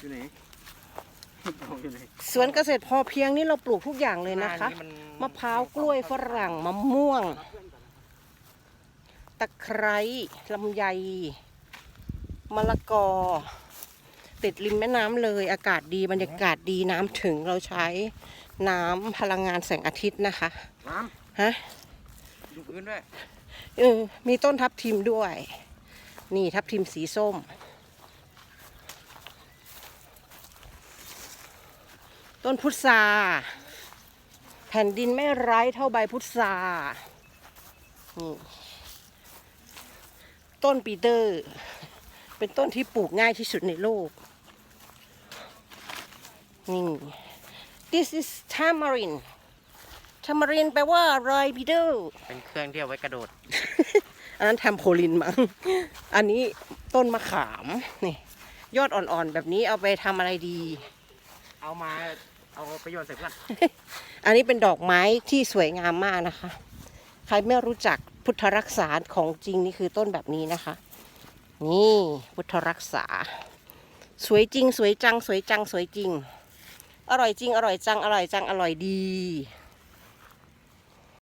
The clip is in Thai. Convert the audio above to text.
อยู่ไหนเอาอยู่ไหนสวนเกษตรพอเพียงนี่เราปลูกทุกอย่างเลยนะคะหามัมะพร้าวกล้วยฝรั่งมะม่วง ตะไคร้ลำไยมะละกอ ติดริมแม่น้ำเลย อากาศดีบรรยากาศดีน้ำถึงเราใช้น้ำพลังงานแสงอาทิตย์นะคะ น้ฮะำดูพื้นด้วย เออมีต้นทับทิมด้วย นี่ทับทิมสีส้ม ต้นพุทราแผ่นดินไม่ไร้เท่าใบพุทรานี่ต้นปีเตอร์ เป็นต้นที่ปลูกง่ายที่สุดในโลก นี่ this is tamarind tamarind แปลว่าอะไรปีเตอร์ เป็นเครื่องที่เอาไว้กระโดด อันนั้นแทมโพลินมั้ง อันนี้ต้นมะขาม นี่ ยอดอ่อนๆ แบบนี้เอาไปทำอะไรดี เอามาเอาไปโยนใส่เพื่อนอันนี้เป็นดอกไม้ที่สวยงามมากนะคะ ใครไม่รู้จักพุทธรักษาของจริงนี่คือต้นแบบนี้นะคะ นี่พุทธรักษา สวยจริง สวยจัง สวยจัง สวยจริง อร่อยจริง อร่อยจัง อร่อยจัง อร่อยดี